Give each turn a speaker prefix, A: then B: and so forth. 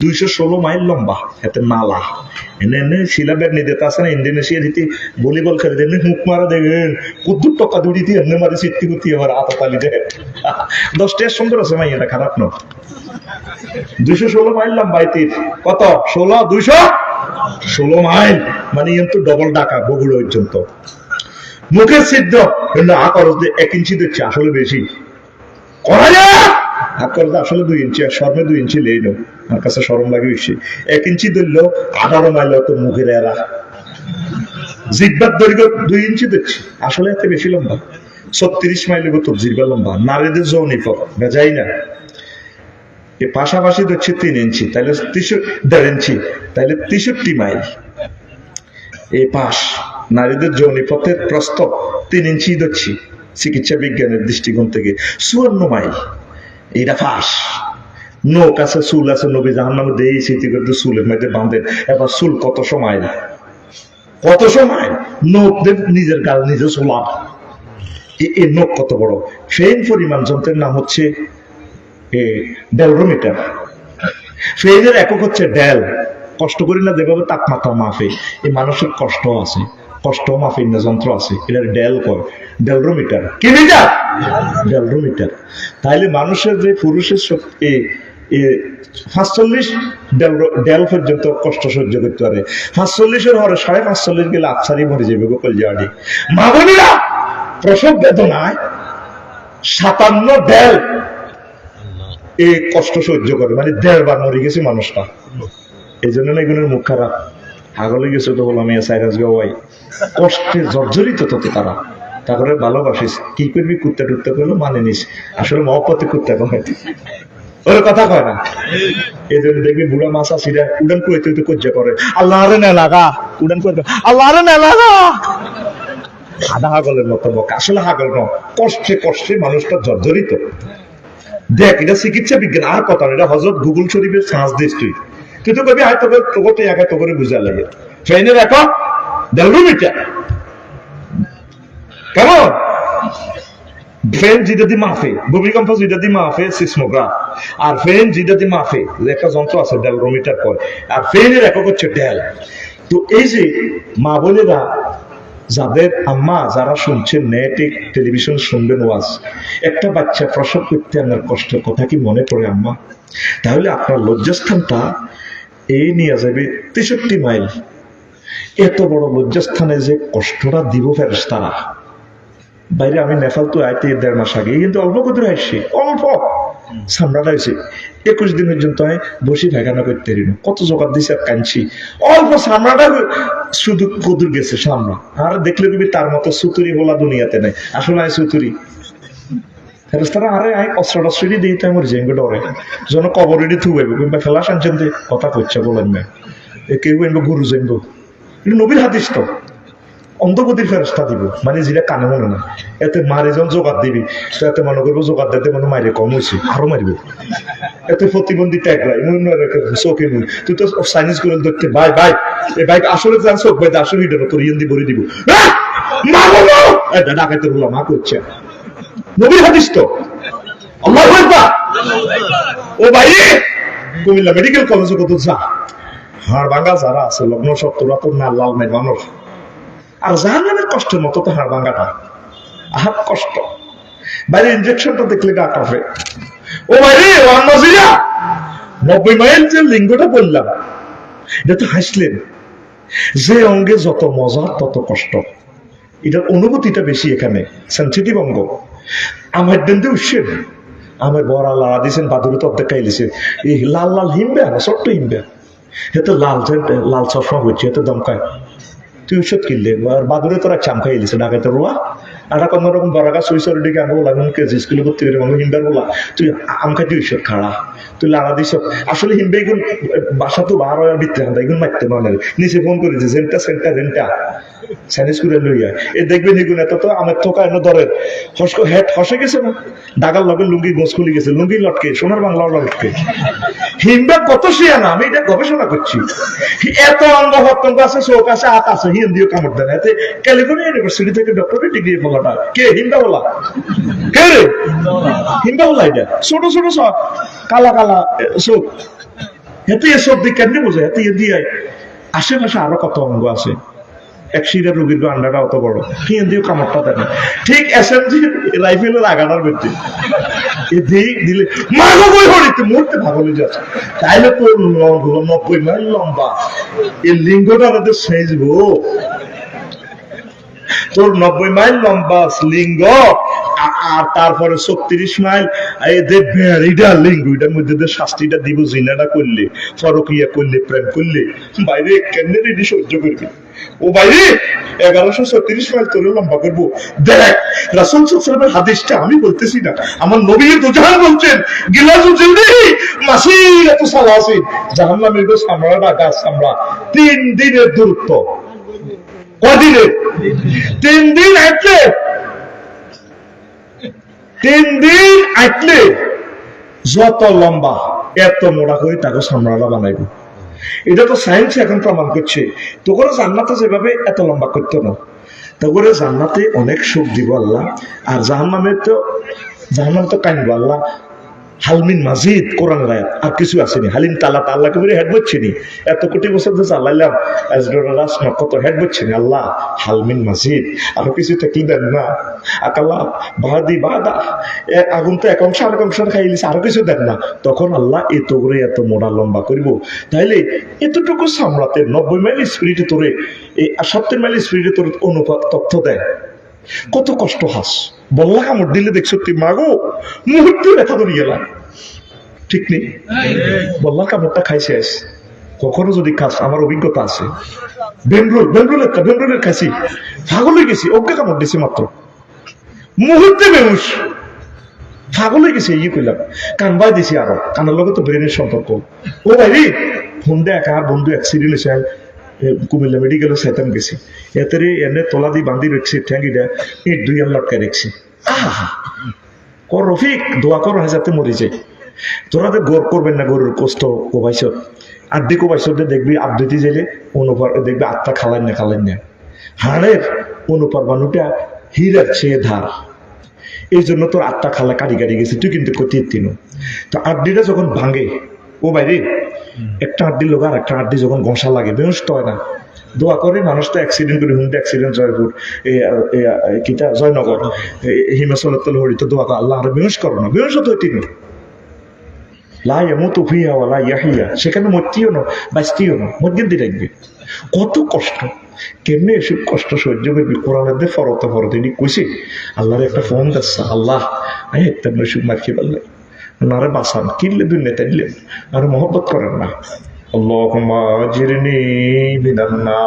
A: দুইশো ষোলো মাইল লম্বা, এতে নালা। এনে এনে শিলাবের নিতে আছে না, ইন্দোনেশিয়া দিতে ভলিবল খেলে এনে হুক মারা দেখেন কুদ্দুর টকা দুড়ি দিয়ে এমনি মারি সিট্টি কুত্তি আবার আতা তালি দেয় দশটা সুন্দর আছে মাই এটা খারাপ না দুইশো ষোলো মাইল লম্বা এতে কত? ষোলো? দুইশো? ষোলো মাইল। মানে কিন্তু ডবল ডাকা, বগুড়া পর্যন্ত। মুখের সিদ্ধ, কিন্তু আ খরচ এক ইঞ্চি দিচ্ছে, আসলে বেশি। করা যায়? হাত করতে আসলে দুই ইঞ্চি, আর সর্বে দুই ইঞ্চি লেই নো আমার কাছে সরম লাগে বেশি। এক ইঞ্চি ধরলেও আঠারো মাইল তো মুখের এরা। জিব্বার দৈর্ঘ্য দুই ইঞ্চি দেখছি আসলে এত বেশি লম্বা। ছত্রিশ মাইল তো জিব্বা লম্বা। নারীদের যৌনি পথ ভেজাই না। পাশাপাশি দিচ্ছে তিন ইঞ্চি তাহলে দেড় ইঞ্চি তাহলে তেষট্টি মাইল। এই পাশ, নারীদের যৌনি পথের প্রস্থ তিন ইঞ্চি দিচ্ছি চিকিৎসা বিজ্ঞানের দৃষ্টিকোণ থেকে। চুয়ান্ন মাইল। এইটা ফাঁস নোক আছে চুল আছে নবী জাহান নামে দেই স্মৃতি করতে চুলের মধ্যে বাঁধেন। এবার চুল কত সময়? কত সময়? নোকদের নিজের গাল নিজে চুলাম এই নোক কত বড়? ফেন পরিমাণ যন্ত্রের নাম হচ্ছে ডেলরোমিটার। ফেজের একক হচ্ছে ডেল। কষ্ট করি না যেভাবে তাপমাত্রা মাফে এই মানুষের কষ্ট আছে, কষ্ট মাফে না যন্ত্র আছে। এটা ডেল কয়? ডেলরোমিটার। কি মিটার? ডেলরোমিটার। তাইলে মানুষের যে পুরুষের শক্তি পাঁচচল্লিশ ডেল পর্যন্ত কষ্ট সহ্য করতে পারে। পাঁচচল্লিশের হরে সাড়ে পাঁচচল্লিশ গেলে আফসারি মরে যাবে গোপাল জাহাডি মা বোনেরা, প্রসব বেদনায় সাতান্ন ডেল এই কষ্ট সহ্য করে মানে দেড়বার মরে গেছে মানুষটা। এই জন্য না এগুলোর মুখ খারাপ। হাগলে গেছে তো ইয়া সাইরাস গাওয়াই কষ্টে জর্জরিত তত তারা। তারপরে ভালোবাসিস, কি করবি কুত্তা টুত্তা করল মানে নিস। আসলে মহব্বতে কুত্তা কমে ওর কথা কয় না। এই দেখবি উড়ান কুয়েতে তো কজ্জা করে। না লাগা উড়ান না লাগা আধা হাগলের মতো আসলে হাগল ন কষ্টে কষ্টে মানুষটা জর্জরিত। দেখ, এটা চিকিৎসা বিজ্ঞান, আর কথা এটা হজরত গুগল শরীফের সাঁস দিস তুই। কিন্তু কবি, হয়তো তোকে একা তো করে বুঝা লাগে। ট্রেনের একা ডেলরোমিটার কেমন? যেটা দিয়ে মাফে, ভূমিকম্প দিয়ে মাফে সিসমোগ্রাফ আর ফেন দিয়ে মাফে লেখা যন্ত্র আছে ডেলরোমিটার কয় আর ফেনের একক হচ্ছে ডেল। তো এই যে মা বোনেরা, যাদের আম্মা যারা শুনছেন নেটে টেলিভিশন শুনবেন ওয়াজ, একটা বাচ্চা প্রসব করতে আপনার কষ্টের কথা কি মনে পড়ে আম্মা? তাহলে আপনার লজ্জাস্থানটা এই নিয়ে যাবে তেষট্টি মাইল। এত বড় লজ্জাস্থানে যে কষ্টটা দিব ফেরেস তারা বাইরে আমি নেপাল তো আইতে দেড় মাস আগে কিন্তু অল্প কদূর আসছি অল্প। সামনাটা হয়েছে একুশ দিন পর্যন্ত আমি বসে ভেগানা করতে পারি না। কত জোগাড় দিছে আর কাঁদছি। অল্প সামনাটা শুধু কদূর গেছে সামনা। আর দেখলে তুমি তার মতো সুতুরি বলা দুনিয়াতে নেই। আসলে আমি সুতুরি। ফেরেস্তারা আরে আই অস্ত্র টস্ত্র দিয়ে তাই মরে যাই ডরে। যেন কবরে থুবাইব কিংবা ফেলা সানছেন দে কথা কইছে বলেন না। কেউ গুরু জানব। নবীর হাদিস তো। অন্ধগতির ফেরস্তা দিব। মানে যেটা কানে মনে না। এতে মারে যখন জোগাড় দিবি। তো এতে মনে করব জোগাড় দিতে মানে মাইরে কম হয়েছে আরও মারিব এতে প্রতিবন্ধী ট্যাগ লাই চোখে মুই তুই তো সাইনিস করে ধরতে ভাই ভাই এই বাইক আসলে যান চোখ ভাই আসলে এটা তোর ইয়েন্দি ভরে দিব। বলো এটা ডাকাইতে বললাম মা করছে নবীর হাদিস তো? ও ভাই, কুমিল্লা মেডিকেল কলেজে কত যা? হাড় ভাঙা যারা আছে, লগ্ন সত্তরা তো না লাল মেঘ মানুষ আর জাহান নামের কষ্টের মতো তো হাড় ভাঙাটা আহার কষ্ট। বাইরে ইঞ্জেকশনটা দেখলে গা কাঁপে। ও বাইরে ওয়ান্নজিরা নব্বই মাইল যে লিঙ্গটা বললাম, এটা তো হাসলেন। যে অঙ্গে যত মজা, তত কষ্ট। এটার অনুভূতিটা বেশি এখানে সেন্সিটিভ অঙ্গ। আমার দেন উৎসেন আমার বড় লাড়া দিয়েছেন বাদুরে তো অর্ধেক খাইলিছে। এই লাল লাল হিমবে না ছোট্ট হিমবে এতে লাল লাল চশমা হচ্ছে এতে দমকায়। তুই ঔষধ কিনলে বাদুরে তোরা চাম খাইয়ে দিছে ডাকাতের রুয়া। আর কোন রকম দিকে আনব লাগুন কেজি স্কুল পারে মানুষ হিমবার বলা, তুই আম খাইতে ঔষধ খাড়া, তুই লাড়া দিছ আসলে হিমবে এগুন বাসা তো বিত্তে এগুন মারতে মানে নিচে ফোন করেছে সেন্টা করে লইয়া এ দেখবেন এগুন এত তো আমার ধরে। হস হেড হসে গেছে না? ডাগার লগে লুঙ্গি গোস খুলে গেছে, লুঙ্গি লটকে, সোনার বাংলা লটকে। হিমবা কত শিয়া না আমি এটা গবেষণা করছি। এত অঙ্গ প্রত্যঙ্গ আছে চোখ আছে হাত আছে, হিন্দিও কামড় দেয় না। ক্যালিফোর্নিয়া ইউনিভার্সিটি থেকে ডক্টরেট ডিগ্রি বলাটা কে? বলা। কে রে? বলা এটা। ছোট ছোট সব কালা কালা এতে এসব দিক কেন এতে দিয়ে আশেপাশে আরও কত অঙ্গ আছে। এক শিরের রোগীর আন্ডাটা অত বড়। হিয়ে দিয়ে কামড়টা দেয় না। ঠিক এসএমজি রাইফেলের এ দিক দিলে মাগো বই হরিতে মুহূর্তে ভাগলে যাচ্ছে। তাইলে তো নব্বই মাইল লম্বা। এই লিঙ্গটা শেষ গো। তোর নব্বই মাইল লম্বা লিঙ্গ আর তারপরে ছত্রিশ মাইল এদের লিঙ্গ, এটার মধ্যে শাস্তিটা দিব, জিনাটা করলে ফরকিয়া করলে, প্রেম করলে, বাইরে কেন রেডি সহ্য করবি? ও বাইরে, এগারোশো ছত্রিশ মাইল তোর লম্বা করব। দেখ, রাসুল সাল্লামের হাদিসটা আমি বলতেছি না, আমার নবীর দুজাহান বলছেন গিলাসু জিন্দি মাসির এত গাছ সামরা, তিন দিনের দূরত্ব। কদিনের তিন দিন আটলে। তিন দিন আটলে। যত লম্বা, এত মোড়া করে তাকে সামরাটা বানাইব। এটা তো সায়েন্স এখন প্রমাণ করছে। তো করে জান্নাতে যেভাবে এত লম্বা করতো না। তো করে জান্নাতে অনেক সুখ দিব আল্লাহ। আর জাহান্নামে তো জাহান্নামে তো কাইনব আল্লাহ হালমিন মাজিদ কোরআন রায় আর কিছু আসেনি হালিম তালা তাল্লা কবির হেড বচ্ছিনি এত কোটি বছর ধরে রাস কত হেড বচ্ছিনি আল্লাহ, হালমিন মাজিদ। আরও কিছু থাকলে দেন না। আকাল্লাহ বাহাদি এ আগুন তো এক অংশ, আরেক অংশ খাইলিছে আরও কিছু দেন না। তখন আল্লাহ এত করে এত মোড়া লম্বা করিব। তাইলে এতটুকু সামলাতে নব্বই মাইল স্পিরিটে তোরে, এই সত্তর মাইল স্পিরিটে তোর অনুপাত তথ্য দেয়। কত কষ্ট হাস। বল্লা কামড় দিলে দেখছ তুই মাগো? মুহূর্তে ব্যথা ধরে গেলাম। ঠিক নেই? বল্লা কামড়টা খাইছে শেষ কখনো যদি খাস, আমার অভিজ্ঞতা আছে। বেঙ্গলোর বেঙ্গলোর বেঙ্গলোরের খাসি। পাগল হয়ে গেছি, অজ্ঞা কামড় দিছি মাত্র। মুহূর্তে বেহুশ। পাগল হয়ে গেছে ইয়ে করলাম কানবাই দিছি আরও। কানের লগে তো ব্রেনের সম্পর্ক। ও ভাই ফোন দেয় একা, বন্ধু অ্যাক্সিডেন্ট হয়েছে কুমিল্লা মেডিকেলে সেতাম গেছি। এতে এনে তোলা দিয়ে বান্ধি রেখছি ঠ্যাঙ্গিটা ইট দুই আন লটকায় রেখছি। আহা! কর রফিক, দোয়া কর, হাজাতে মরে যায়। তোরা গোর করবেন না গরুর কষ্ট কোবাইছ আড্ডি কোবাইছ দেখবি আবৃতি জেলে, অনুপার দেখবি আত্মা খালান না খালেন না। হাড়ের অনুপার বানুটা হীরার চেয়ে ধার। এই জন্য তোর আত্মা খালা কাড়ি কাড়ি গেছে, তুই কিন্তু কতির তিন। তো আড্ডিটা যখন ভাঙে, ও বাইরে একটা আড্ডি লোক আর একটা আড্ডি যখন ঘষা লাগে বেহস্ত হয় না। দোয়া করে মানুষ তো অ্যাক্সিডেন্ট করে হুন্ডে অ্যাক্সিডেন্ট জয়পুর কিটা, জয়নগর। হিমাচল হরিত দোয়া করে, আল্লাহ আর বেহস করো না বেহস তো তিন। লাই এমতো ফিয়া ওয়ালা ইয়াহিয়া। সেখানে মরতিও না, বাঁচতিও না মধ্যে রাখবে কত কষ্ট। কেমনে এসব কষ্ট সহ্য করবি? কোরআনের দিয়ে ফরতে ফরতে কইছি, আল্লাহর একটা ফোন দিচ্ছে, আল্লাহ আমি একটা নসুব মার্কি পারলে। নারে বাসান কিনলে দুনিয়া তাইলে আর মহব্বত করেন না। আল্লাহ জিরনি মিনান্না